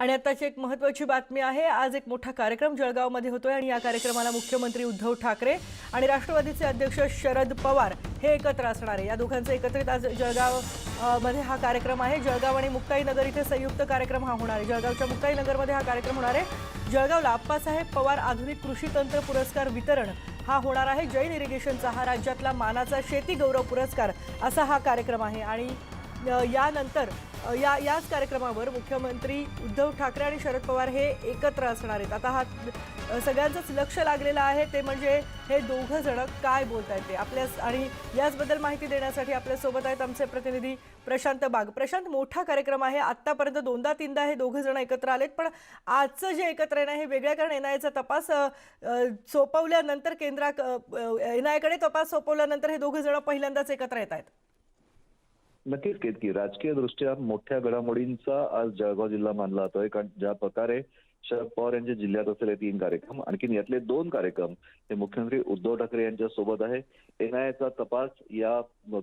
आणि आताची एक महत्वाची बातमी आहे आज एक मोठा कार्यक्रम जळगावमध्ये होतोय आणि या कार्यक्रमाला मुख्यमंत्री उद्धव ठाकरे आणि राष्ट्रवादीचे अध्यक्ष शरद पवार हे एकत्र असणार आहे. या दोघांचं एकत्रित आज जळगावमध्ये हा कार्यक्रम आहे. जळगाव आणि मुक्ताईनगर इथे संयुक्त कार्यक्रम हा होणार आहे. जळगावच्या मुक्ताईनगरमध्ये हा कार्यक्रम होणार आहे. जळगावला आप्पासाहेब पवार आधुनिक कृषी तंत्र पुरस्कार वितरण हा होणार आहे. जैन इरिगेशनचा हा राज्यातला मानाचा शेती गौरव पुरस्कार असा हा कार्यक्रम आहे. आणि यानंतर या याच कार्यक्रमावर मुख्यमंत्री उद्धव ठाकरे आणि शरद पवार हे एकत्र असणार आहेत. आता हा सगळ्यांचंच लक्ष लागलेलं आहे ते म्हणजे हे दोघं जण काय बोलत आहेत ते? आपल्या आणि याचबद्दल माहिती देण्यासाठी आपल्यासोबत आहेत आमचे प्रतिनिधी प्रशांत बाग. प्रशांत मोठा कार्यक्रम आहे. आत्तापर्यंत दोनदा तीनदा हे दोघं जण एकत्र आलेत पण आजचं जे एकत्र येणं हे वेगळ्या कारण एनआयचा तपास सोपवल्यानंतर केंद्रा एनआयकडे तपास सोपवल्यानंतर हे दोघं जण पहिल्यांदाच एकत्र येत आहेत नक्कीच केतकी राजकीय दृष्ट्या मोठ्या घडामोडींचा आज जळगाव जिल्हा मानला जातोय. कारण ज्या प्रकारे शरद पवार यांच्या जिल्ह्यात असलेले तीन कार्यक्रम आणखीन यातले दोन कार्यक्रम हे मुख्यमंत्री उद्धव ठाकरे यांच्या सोबत आहे. एनआयचा तपास या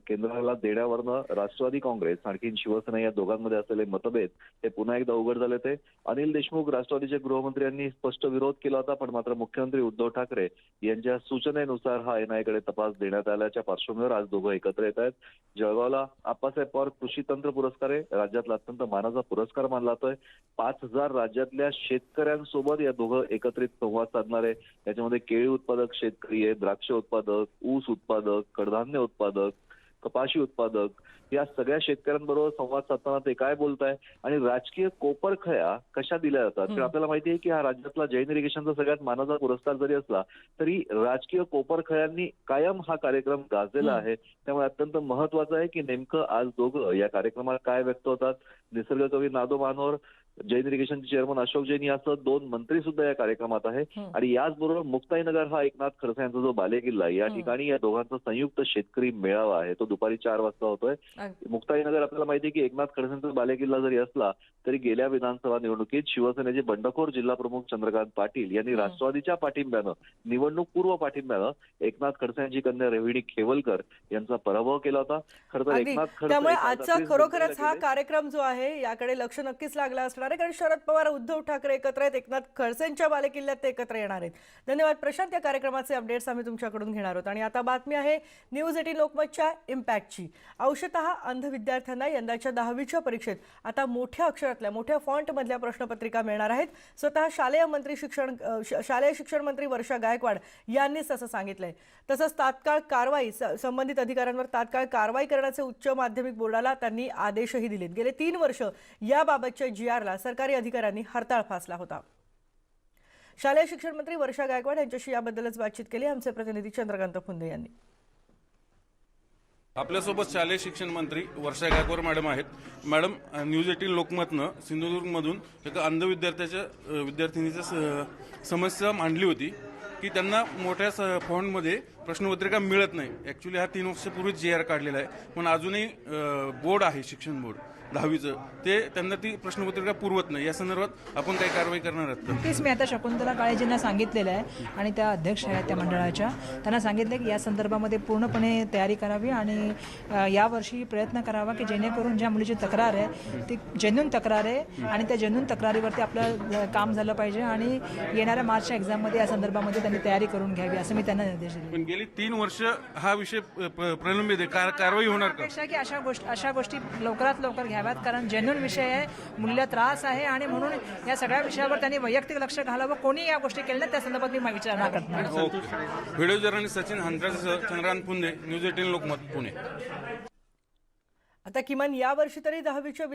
केंद्राला देण्यावरनं राष्ट्रवादी काँग्रेस आणखीन शिवसेना या दोघांमध्ये असलेले मतभेद हे पुन्हा एकदा उघड झाले ते अनिल देशमुख राष्ट्रवादीचे गृहमंत्र्यांनी स्पष्ट विरोध केला होता पण मात्र मुख्यमंत्री उद्धव ठाकरे यांच्या सूचनेनुसार हा एनआयकडे तपास देण्यात आल्याच्या पार्श्वभूमीवर आज दोघं एकत्र येत आहेत. जळगावला आप्पासाहेब पवार कृषी तंत्र पुरस्कार आहे राज्यातला अत्यंत मानाचा पुरस्कार मानला जातोय. पाच हजार राज्यातल्या शेतकऱ्यांसोबत या दोघं एकत्रित संवाद साधणार आहे. याच्यामध्ये केळी उत्पादक शेतकरी आहे द्राक्ष उत्पादक ऊस उत्पादक कडधान्य उत्पादक कपाशी उत्पादक या सगळ्या शेतकऱ्यांबरोबर संवाद साधताना ते काय बोलताय? आणि राजकीय कोपरखया कशा दिल्या जातात? तर आपल्याला माहिती आहे की हा राज्यातला जैन इरिगेशनचा सगळ्यात मानाचा पुरस्कार जरी असला तरी राजकीय कोपरखयांनी कायम हा कार्यक्रम गाजलेला आहे. त्यामुळे अत्यंत महत्वाचं आहे की नेमकं आज दोघं या कार्यक्रमात काय व्यक्त होतात? निसर्ग कवी नादो मानोर जैन इरिगेशनचे चेअरमन अशोक जैन यासह दोन मंत्री सुद्धा या कार्यक्रमात आहे. आणि याचबरोबर मुक्ताईनगर हा एकनाथ खडसे यांचा जो बालेकिल्ला आहे या. ठिकाणी या दोघांचा संयुक्त शेतकरी मेळावा आहे. तो दुपारी चार वाजता होतोय. मुक्ताईनगर आपल्याला माहिती आहे की एकनाथ खडसेंचा बालेकिल्ला जरी असला तरी गेल्या विधानसभा निवडणुकीत शिवसेनेचे बंडखोर जिल्हा प्रमुख चंद्रकांत पाटील यांनी. राष्ट्रवादीच्या पाठिंब्यानं निवडणूक पूर्व पाठिंब्यानं एकनाथ खडसे यांची कन्या रोहिणी खेवलकर यांचा पराभव केला होता. खरं तर एकनाथ खडसे त्यामुळे आजचा खरोखरच हा कार्यक्रम जो आहे याकडे लक्ष नक्कीच लागलं असणार आहे कारण शरद पवार उद्धव ठाकरे एकत्र आहेत एकनाथ खडसेंच्या बालेकिल्ल्यात ते एकत्र येणार आहेत. धन्यवाद प्रशांत. या कार्यक्रमाचे अपडेट्स आम्ही तुमच्याकडून घेणार आहोत. आणि आता बातमी आहे न्यूज एटीन लोकमतच्या इम्पॅक्टची. अंशतः अंध विद्यार्थ्यांना यंदाच्या दहावीच्या परीक्षेत आता मोठ्या अक्षरातल्या मोठ्या फॉन्टमधल्या प्रश्नपत्रिका मिळणार आहेत. स्वतः शालेय मंत्री शिक्षण शालेय शिक्षण मंत्री वर्षा गायकवाड यांनीच तसं सांगितलंय. तसंच तात्काळ कारवाई संबंधित अधिकाऱ्यांवर तात्काळ कारवाई करण्याचे उच्च माध्यमिक बोर्डाला त्यांनी आदेशही दिलेत. गेले तीन वर्ष याबाबतच्या जी आरला सरकारी अधिकाऱ्यांनी हरताळ फासला होता. शालेय शिक्षण मंत्री वर्षा गायकवाड यांच्याशी याबद्दलच बातचीत केली. आमचे प्रतिनिधी चंद्रकांत फुंदे यांनी. आपल्यासोबत शालेय शिक्षण मंत्री वर्षा गायकवाड मॅडम आहेत. मॅडम न्यूज एटीन लोकमतनं सिंधुदुर्गमधून एका अंध विद्यार्थ्याच्या विद्यार्थिनीच्या स- समस्या मांडली होती की त्यांना मोठ्या स- फॉन्टमध्ये प्रश्नपत्रिका मिळत नाही. ॲक्च्युली हा तीन वर्षापूर्वीच जे आर काढलेला आहे. पण अजूनही बोर्ड आहे शिक्षण बोर्ड. दहावीचं. ते त्यांना ती प्रश्नपत्रिका पुरवत नाही. या संदर्भात आपण काही कारवाई करणार आहात नक्कीच मी आता शकुंतला काळेजींना सांगितलेलं आहे आणि त्या अध्यक्ष आहेत त्या मंडळाच्या. त्यांना सांगितलं की या संदर्भामध्ये पूर्णपणे तयारी करावी आणि यावर्षी प्रयत्न करावा की जेणेकरून ज्या मुलीची तक्रार आहे ती जेन्युन तक्रार आहे आणि त्या जेन्युन तक्रारीवरती आपलं काम झालं पाहिजे आणि येणाऱ्या मार्चच्या एक्झाममध्ये या संदर्भामध्ये त्यांनी तयारी करून घ्यावी असं मी त्यांना निर्देश दिले. पण गेली तीन वर्ष हा विषय प्रलंबित आहे. कार- कारवाई होणार की? अशा गोष्टी अशा गोष्टी लवकरात लवकर घ्याव्यात कारण जेन्युन विषय आहे मुलीला त्रास आहे आणि म्हणून या सगळ्या विषयावर त्यांनी वैयक्तिक लक्ष घालावं. कोणी या गोष्टी केल्या त्या संदर्भात मी विचारणा करणार video journalist Sachin Chandrakant Punde news eighteen Lokmat Pune. आता किमान यावर्षी तरी दहावीच्या